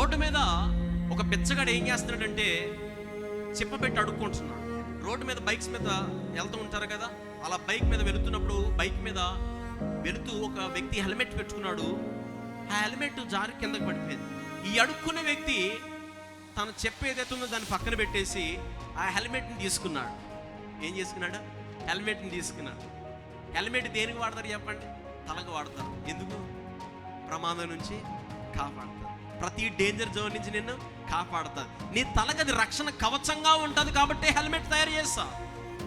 Road మీద ఒక బిచ్చగాడు ఏం చేస్తున్నాడంటే చిప్పబెట్టి అడుక్కుంటున్నాడు. రోడ్డు మీద బైక్స్ మీద వెళ్తూ ఉంటారు కదా అలా బైక్ మీద వెళుతున్నప్పుడు బైక్ మీద వెళుతూ ఒక వ్యక్తి హెల్మెట్ పెట్టుకున్నాడు. ఆ హెల్మెట్ జారి కిందకి పడిపోయింది. ఈ అడుక్కునే వ్యక్తి తను చెప్పు ఏదైతే ఉందో దాన్ని పక్కన పెట్టేసి ఆ హెల్మెట్ని తీసుకున్నాడు. ఏం చేసుకున్నాడు? హెల్మెట్ని తీసుకున్నాడు. హెల్మెట్ దేనికి వాడతారు చెప్పండి? తలకు వాడతారు. ఎందుకు? ప్రమాదం నుంచి కాపాడతారు. ప్రతి డేంజర్ జోన్ నుంచి నిన్ను కాపాడుతుంది నీ తలగది రక్షణ కవచంగా ఉంటుంది కాబట్టి హెల్మెట్ తయారు చేస్తా.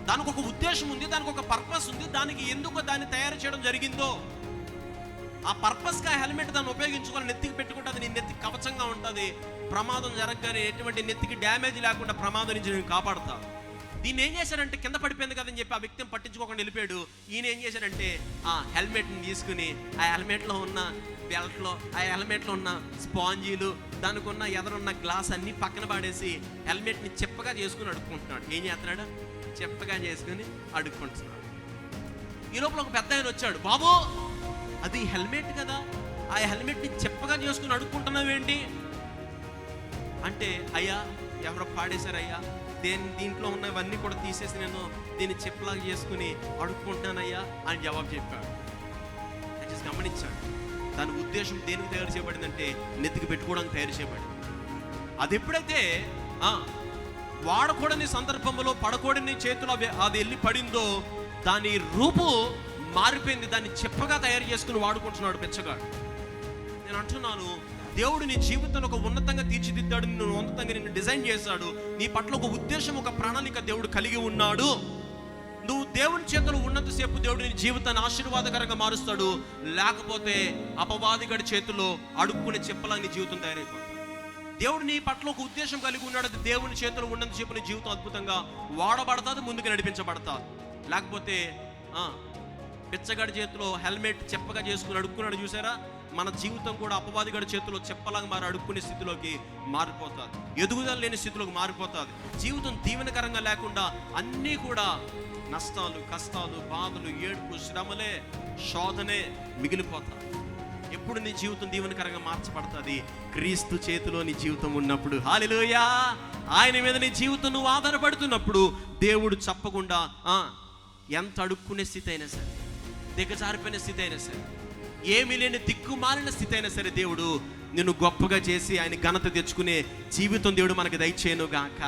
దానికి ఒక ఉద్దేశం ఉంది దానికి ఒక పర్పస్ ఉంది దానికి ఎందుకు దాన్ని తయారు చేయడం జరిగిందో. ఆ పర్పస్గా హెల్మెట్ దాన్ని ఉపయోగించుకొని నెత్తికి పెట్టుకుంటే అది నీ నెత్తికి కవచంగా ఉంటుంది. ప్రమాదం జరగగానే ఎటువంటి నెత్తికి డ్యామేజ్ లేకుండా ప్రమాదం నుంచి నేను కాపాడుతాను దీన్ని ఏం చేశాడంటే కింద పడిపోయింది కదని చెప్పి ఆ వ్యక్తిని పట్టించుకోకుండా వెళ్ళిపోయాడు. ఈయన ఏం చేశాడంటే ఆ హెల్మెట్ని తీసుకుని ఆ హెల్మెట్లో ఉన్న బెల్ట్లో ఆ హెల్మెట్లో ఉన్న స్పాంజీలు దానికి ఉన్న ఎదరున్న గ్లాస్ అన్నీ పక్కన పాడేసి హెల్మెట్ని చెప్పగా చేసుకుని అడుక్కుంటున్నాడు. ఏం చేస్తున్నాడు? చెప్పగా చేసుకుని అడుక్కుంటున్నాడు. ఈ లోపల ఒక పెద్ద ఆయన వచ్చాడు. బాబు అది హెల్మెట్ కదా. ఆ హెల్మెట్ని చెప్పగా చేసుకుని అడుక్కుంటున్నావేంటి? అంటే అయ్యా ఎవరో పాడేశారయ్యా. దేని దీంట్లో ఉన్నవన్నీ కూడా తీసేసి నేను దీన్ని చెప్పలాగా చేసుకుని అడుక్కుంటున్నానయ్యా అని జవాబు చెప్పాడు. దయచేసి గమనించాడు. దాని ఉద్దేశం దేనికి తయారు చేయబడిందంటే నెత్తికి పెట్టుకోవడానికి తయారు చేయబడింది. అది ఎప్పుడైతే ఆ, వాడకూడని సందర్భంలో పడకూడని చేతిలో అవి- అది వెళ్ళి పడిందో దాని రూపు మారిపోయింది. దాన్ని చెప్పగా తయారు చేసుకుని వాడుకుంటున్నాడు పెంచగాడు నేను అంటున్నాను దేవుడు నీ జీవితంలో ఒక ఉన్నతంగా తీర్చిదిద్దాడు నిన్ను ఉన్నతంగా నిన్ను డిజైన్ చేశాడు. నీ పట్ల ఒక ఉద్దేశం ఒక ప్రణాళిక దేవుడు కలిగి ఉన్నాడు. నువ్వు దేవుని చేతులు ఉన్నంతసేపు దేవుడు నీ జీవితాన్ని ఆశీర్వాదకరంగా మారుస్తాడు. లేకపోతే అపవాదిగడి చేతిలో అడుక్కునే చెప్పలా నీ జీవితం తయారైపోతుంది. దేవుడు నీ పట్ల ఒక ఉద్దేశం కలిగి ఉన్నాడు. అది దేవుని చేతులు ఉన్నంతసేపు నీ జీవితం అద్భుతంగా వాడబడతాది ముందుకు నడిపించబడతా లేకపోతే బిచ్చగాడి చేతిలో హెల్మెట్ చెప్పగా చేసుకుని అడుక్కున్నాడు చూసారా? మన జీవితం కూడా అపవాదిగాడి చేతిలో చెప్పలాగా మారి అడుక్కునే స్థితిలోకి మారిపోతుంది. ఎదుగుదల లేని స్థితిలోకి మారిపోతుంది. జీవితం దీవెనకరంగా లేకుండా అన్నీ కూడా నష్టాలు కష్టాలు బాధలు ఏడుపు శ్రమలే శోధనే మిగిలిపోతాయి. ఎప్పుడు నీ జీవితం దీవెనకరంగా మార్చబడుతుంది? క్రీస్తు చేతిలో నీ జీవితం ఉన్నప్పుడు. హాలిలోయా ఆయన మీద నీ జీవితం నువ్వు ఆధారపడుతున్నప్పుడు దేవుడు చెప్పకుండా ఎంత అడుక్కునే స్థితి అయినా సరే దిగజారిపోయిన స్థితి అయినా సరే ఏమీ లేని దిక్కుమాలిన స్థితి అయినా సరే దేవుడు నిన్ను గొప్పగా చేసి ఆయన ఘనత తెచ్చుకునే జీవితం దేవుడు మనకు దయచేయను గాక